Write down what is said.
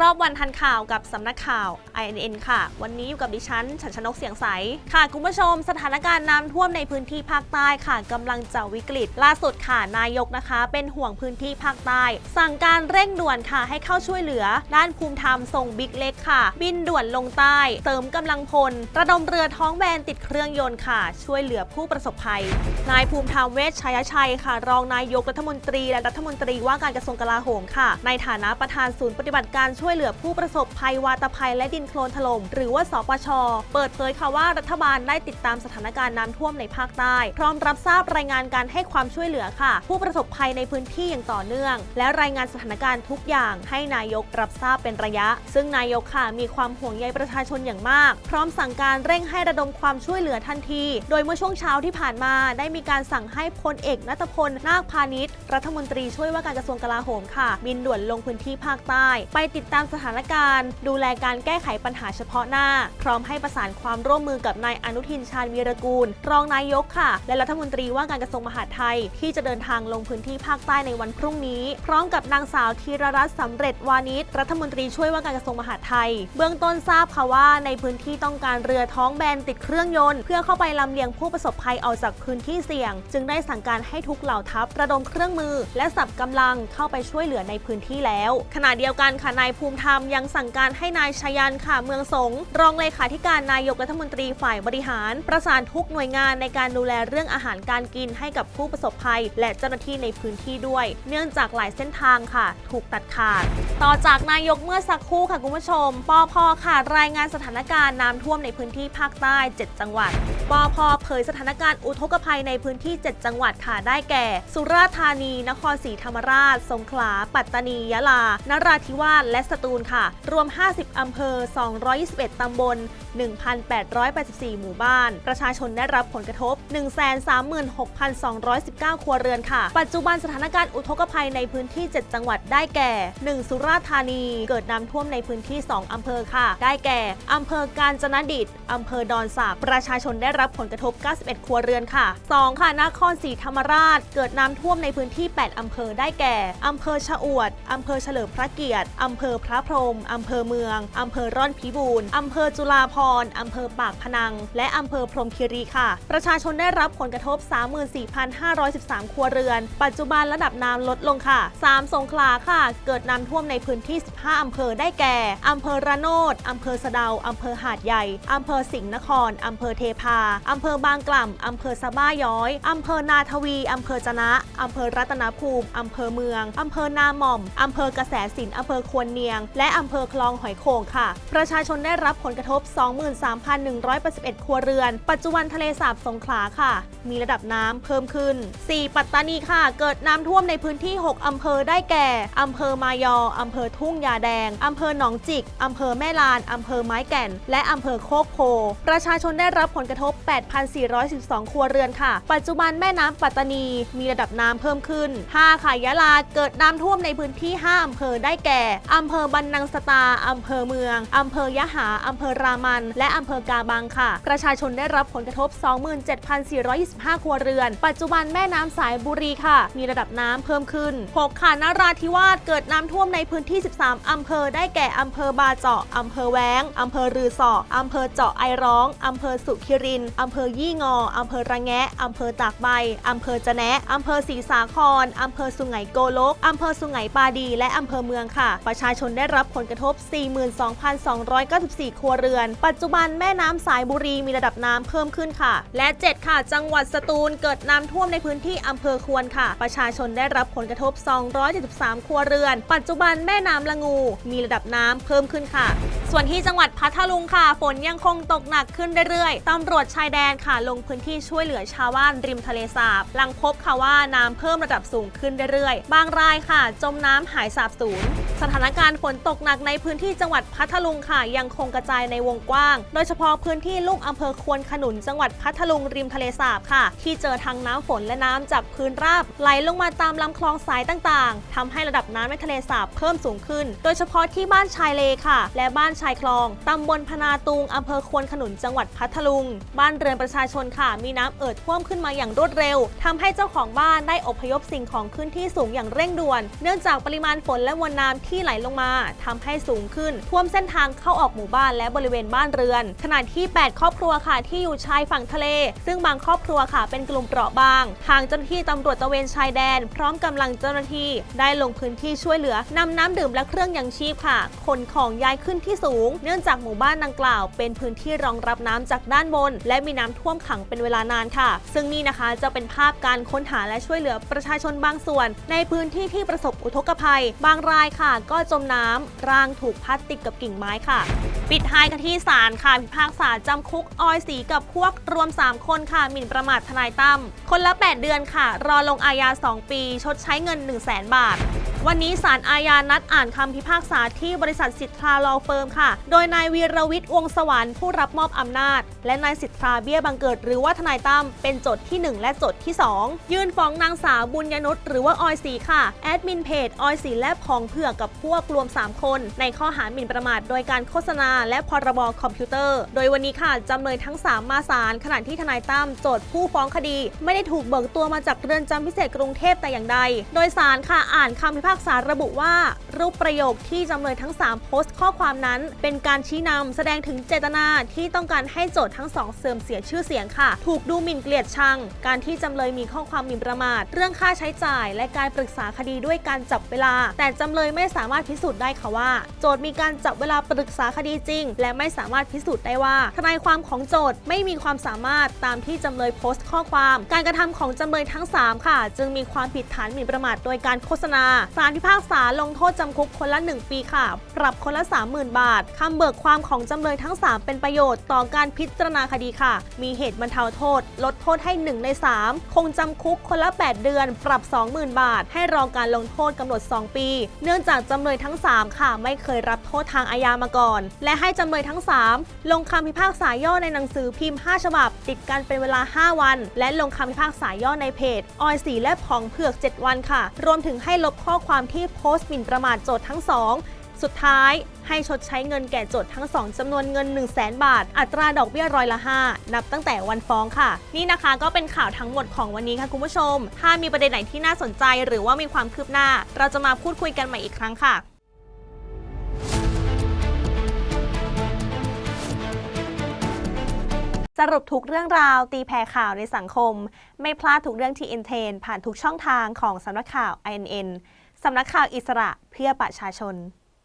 รอบวันทันข่าวกับสำนักข่าว INN ค่ะ วันนี้อยู่กับดิฉันฉันชนกเสียงใส ค่ะคุณผู้ชม สถานการณ์น้ำท่วมในพื้นที่ภาคใต้ค่ะกำลังจะวิกฤต ล่าสุดค่ะนายกนะคะ เป็นห่วงพื้นที่ภาคใต้ สั่งการเร่งด่วนค่ะให้เข้าช่วยเหลือ ด้านภูมิธรรมส่งบิ๊กเล็กค่ะ บินด่วนลงใต้เติมกำลังพล ระดมเรือท้องแบนติดเครื่องยนต์ค่ะ ช่วยเหลือผู้ประสบภัย นายภูมิธรรมเวชชัยชัยค่ะ รองนายกรัฐมนตรีและรัฐมนตรีว่าการกระทรวงกลาโหมค่ะ ในฐานะประธานศูนย์ปฏิบัติการช่วยเหลือผู้ประสบภัยวาตภัยและดินโคลนถล่มหรือว่าสปช เปิดเผยค่ะว่ารัฐบาลได้ติดตามสถานการณ์น้ำท่วมในภาคใต้ พร้อมรับทราบรายงานการให้ความช่วยเหลือค่ะ ผู้ประสบภัยในพื้นที่อย่างต่อเนื่อง และรายงานสถานการณ์ทุกอย่างให้นายกรับทราบเป็นระยะ ซึ่งนายกค่ะมีความห่วงใยประชาชนอย่างมาก พร้อมสั่งการเร่งให้ระดมความช่วยเหลือทันที โดยเมื่อช่วงเช้าที่ผ่านมา ได้มีการสั่งให้พลเอกนัทพลนาคพาณิชย์รัฐมนตรีช่วยว่าการกระทรวงกลาโหมค่ะ บินด่วนลงพื้นที่ภาคใต้ ไปติดตามสถานการณ์ ดูแลการแก้ไขปัญหาเฉพาะหน้า พร้อมให้ประสานความร่วมมือกับนายอนุทินชาญวีรกูล รองนายกค่ะ และรัฐมนตรีว่าการกระทรวงมหาดไทย ที่จะเดินทางลงพื้นที่ภาคใต้ในวันพรุ่งนี้ พร้อมกับนางสาวธีรรัตน์สำเร็จวานิชรัฐมนตรีช่วยว่าการกระทรวงมหาดไทย เบื้องต้นทราบค่ะว่าในพื้นที่ต้องการเรือท้องแบนติดเครื่องยนต์เพื่อเข้าไปลำเลียงผู้ประสบภัยออกจากพื้นที่เสี่ยง จึงได้สั่งการให้ทุกเหล่าทัพระดมเครื่องมือ และสับกำลังเข้าไปช่วยเหลือในพื้นที่แล้ว ขณะเดียวกันค่ะนายภูมิธรรมยังสั่งการให้นายชยันค่ะเมืองสงรองเลขาธิการนายกรัฐมนตรีฝ่ายบริหาร ประสานทุกหน่วยงานในการดูแลเรื่องอาหารการกินให้กับผู้ประสบภัย และเจ้าหน้าที่ในพื้นที่ด้วย เนื่องจากหลายเส้นทางค่ะ ถูกตัดขาด ต่อจากนายกเมื่อสักครู่ค่ะคุณผู้ชมปอพค่ะรายงานสถานการณ์น้ำท่วมในพื้นที่ภาคใต้ 7 จังหวัดปอพเผยสถานการณ์อุทกภัยในพื้นที่ 7 จังหวัดค่ะได้แก่ สุราษฎร์ธานี นครศรีธรรมราช สงขลา ปัตตานี ยะลา นราธิวาส และสตูลค่ะ รวม 50 อำเภอ 221 ตำบล 1,884 หมู่บ้าน ประชาชนได้รับผลกระทบ 136,219 ครัวเรือนค่ะ ปัจจุบันสถานการณ์อุทกภัยในพื้นที่ 7 จังหวัดได้แก่ 1 สุราษฎร์ธานี เกิดน้ำท่วมในพื้นที่ 2 อำเภอค่ะ ได้แก่อำเภอกาญจนดิตอำเภอดอนสักประชาชนได้รับผลกระทบ 91 ครัวเรือนค่ะ 2 ค่ะ นครศรีธรรมราช เกิดน้ำท่วมในพื้นที่ 8 อำเภอ ได้แก่อำเภอชะอวดอำเภอเฉลิมพระเกียรติอำเภอพระพรหมอำเภอเมืองอำเภอร่อนพิบูรณ์อำเภอจุฬาภรอำเภอปากพนัง และอำเภอพรมคีรีค่ะ ประชาชนได้รับผลกระทบ 34,513 ครัวเรือน ปัจจุบันระดับน้ำลดลงค่ะ 3 สงขลาค่ะ เกิดน้ำท่วมในพื้นที่ 15 อำเภอได้แก่อำเภอระโนดอำเภอสะเดาอำเภอหาดใหญ่อำเภอสิงห์นครอำเภอเทพาอำเภอบางกล่ำอำเภอสะบ้าย้อยอำเภอนาทวีอำเภอจนะอำเภอรัตนภูมิอำเภอเมืองอำเภอนาหม่อมอำเภอกระแสสินอำเภอควรเนียง และอำเภอคลองหอยโข่งค่ะ ประชาชนได้รับผลกระทบ2 23,181 ครัวเรือน ปัจจุบันทะเลสาบสงขลาค่ะ มีระดับน้ำเพิ่มขึ้น 4 ปัตตานีค่ะ เกิดน้ำท่วมในพื้นที่ 6 อำเภอได้แก่ อำเภอมายอ อำเภอทุ่งยาแดง อำเภอหนองจิก อำเภอแม่ลาน อำเภอไม้แก่น และอำเภอโคกโพ ประชาชนได้รับผลกระทบ 8,412 ครัวเรือนค่ะ ปัจจุบันแม่น้ำปัตตานีมีระดับน้ำเพิ่มขึ้น 5 ค่ะยะลา เกิดน้ำท่วมในพื้นที่ 5 อำเภอได้แก่ อำเภอบันนังสตา อำเภอเมือง อำเภอยะหา อำเภอรามันและอำเภอกาบังค่ะ ประชาชนได้รับผลกระทบ 27,425 ครัวเรือน ปัจจุบันแม่น้ำสายบุรีค่ะ มีระดับน้ำเพิ่มขึ้น 6 ค่ะนราธิวาสเกิดน้ำท่วมในพื้นที่ 13 อำเภอได้แก่อำเภอบาเจาะอำเภอแวงอำเภอรือสออำเภอเจาะไอร้องอำเภอสุขิรินอำเภอยี่งออำเภอระแงะอำเภอตากใบอำเภอจะแนะอำเภอศรีสาครอำเภอสุไหงโกลกอำเภอสุไหงปาดี และอำเภอเมืองค่ะ ประชาชนได้รับผลกระทบ 42,294 ครัวเรือนปัจจุบันแม่น้ำสายบุรีมีระดับน้ำเพิ่มขึ้นค่ะ และ 7 ค่ะ จังหวัดสตูลเกิดน้ำท่วมในพื้นที่อำเภอควรค่ะ ประชาชนได้รับผลกระทบ 273 ครัวเรือน ปัจจุบันแม่น้ำละงู มีระดับน้ำเพิ่มขึ้นค่ะ ส่วนที่จังหวัดพัทลุงค่ะ ฝนยังคงตกหนักขึ้นเรื่อยๆตำรวจชายแดนค่ะ ลงพื้นที่ช่วยเหลือชาวบ้านริมทะเลสาบหลังพบค่ะว่าน้ำเพิ่มระดับสูงขึ้นเรื่อยๆ บางรายค่ะ จมน้ำหายสาบสูญ สถานการณ์ฝนตกหนักในพื้นที่จังหวัดพัทลุงค่ะยังคงกระจายในวงกว้าง โดยเฉพาะพื้นที่ลุ่มอำเภอควนขนุนจังหวัดพัทลุงริมทะเลสาบค่ะ ที่เจอทั้งน้ำฝนและน้ำจากพื้นราบไหลลงมาตามลำคลองสายต่างๆทำให้ระดับน้ำในทะเลสาบเพิ่มสูงขึ้น โดยเฉพาะที่บ้านชายเลค่ะ และบ้านชายคลองตำบลพนาตุงอำเภอควนขนุนจังหวัดพัทลุง บ้านเรือนประชาชนค่ะ มีน้ำเอ่อท่วมขึ้นมาอย่างรวดเร็วทำให้เจ้าของบ้านได้อพยพสิ่งของขึ้นที่สูงอย่างเร่งด่วน เนื่องจากปริมาณฝนและมวลน้ำที่ไหลลงมาทำให้สูงขึ้น ท่วมเส้นทางเข้าออกหมู่บ้านและบริเวณบ้านเรือน ขณะที่ 8 ครอบครัวค่ะที่อยู่ชายฝั่งทะเล ซึ่งบางครอบครัวค่ะเป็นกลุ่มเปราะบาง ทางเจ้าหน้าที่ตำรวจตะเวนชายแดน พร้อมกำลังเจ้าหน้าที่ ได้ลงพื้นที่ช่วยเหลือนำน้ำดื่มและเครื่องยังชีพค่ะขนของย้ายขึ้นที่สูง เนื่องจากหมู่บ้านดังกล่าว เป็นพื้นที่รองรับน้ำจากด้านบน และมีน้ำท่วมขังเป็นเวลานานค่ะ ซึ่งนี่นะคะจะเป็นภาพการค้นหาและช่วยเหลือประชาชนบางส่วน ในพื้นที่ที่ประสบอุทกภัย บางรายค่ะก็จมน้ำร่างถูกพัดติดกับกิ่งไม้ค่ะ ปิดท้ายกันที่ศาลค่ะ พิพากษาจำคุกออยสีกับพวกรวม 3 คนค่ะ หมิ่นประมาททนายตั้มคนละ 8 เดือนค่ะ รอลงอาญา 2 ปี ชดใช้เงิน 1 0 0 0 0แบาท วันนี้ศาลอาญานัดอ่านคำพิพากษาที่บริษัทสิทธาลอเฟิร์มค่ะ โดยนายวีรวิทย์วงสวรรค์ผู้รับมอบอำนาจ และนายสิทธาเบี้ยบังเกิดหรือว่าทนายตั้มเป็นโจทย์ที่ 1 และโจทย์ที่ 2 ยื่นฟ้องนางสาวบุญยนุชหรือว่าออยสีค่ะแอดมินเพจออยสีและพองเผือกกับพวกรวม 3 คน ในข้อหาหมิ่นประมาทโดยการโฆษณา และพรบคอมพิวเตอร์ โดยวันนี้ค่ะจำเลยทั้ง 3 มาศาลขณะที่ทนายตั้มโจทย์ผู้ฟ้องคดี ไม่ได้ถูกเบิกตัวมาจากเรือนจำพิเศษกรุงเทพแต่อย่างใด โดยศาลค่ะอ่านคำพิพากษาระบุว่า รูปประโยคที่จำเลยทั้ง 3 โพสต์ข้อความนั้น เป็นการชี้นำแสดงถึงเจตนาที่ต้องการให้โจทย์ทั้งสองเสื่อมเสียชื่อเสียงค่ะ ถูกดูหมิ่นเกลียดชัง การที่จำเลยมีข้อความหมิ่นประมาท เรื่องค่าใช้จ่าย และการปรึกษาคดีด้วยการจับเวลา แต่จำเลยไม่สามารถพิสูจน์ได้ค่ะว่า โจทย์มีการจับเวลาปรึกษาคดีจริง และไม่สามารถพิสูจน์ได้ว่า ทนายความของโจทย์ไม่มีความสามารถตามที่จำเลยโพสต์ข้อความ การกระทำของจำเลยทั้ง 3 ค่ะ จึงมีความผิดฐานหมิ่นประมาทโดยการโฆษณาาลพิพากษาลงโทษจำคุกคนละ 1 ปีค่ะ ปรับคนละ 30,000 บาท คำเบิกความของจำเลยทั้ง 3 เป็นประโยชน์ต่อการพิจารณาคดีค่ะ มีเหตุบรรเทาโทษ ลดโทษให้ 1 ใน 3 คงจำคุกคนละ 8 เดือน ปรับ 20,000 บาท ให้รอการลงโทษกำหนด 2 ปี เนื่องจากจำเลยทั้ง 3 ค่ะ ไม่เคยรับโทษทางอาญามาก่อน และให้จำเลยทั้ง 3 ลงคำพิพากษาย่อในหนังสือพิมพ์ 5 ฉบับ ติดกันเป็นเวลา 5 วัน และลงคำพิพากษาย่อในเพจออยสีและผองเผือก 7 วันค่ะ รวมถึงให้ลบข้อความความที่โพสต์หมิ่นประมาทโจทย์ทั้งสองสุดท้ายให้ชดใช้เงินแก่โจทย์ทั้งสองจำนวนเงิน 1 0 0 0 0แบาท อัตราดอกเบี้ยร้อยละ 5 นับตั้งแต่วันฟ้องค่ะ นี่นะคะก็เป็นข่าวทั้งหมดของวันนี้ค่ะคุณผู้ชม ถ้ามีประเด็นไหนที่น่าสนใจหรือว่ามีความคืบหน้า เราจะมาพูดคุยกันใหม่อีกครั้งค่ะสรุปทุกเรื่องราวตีแผ่ข่าวในสังคม ไม่พลาดทุกเรื่องที่อินเทนผ่านทุกช่องทางของสำนักข่าว INN สำนักข่าวอิสระเพื่อประชาชน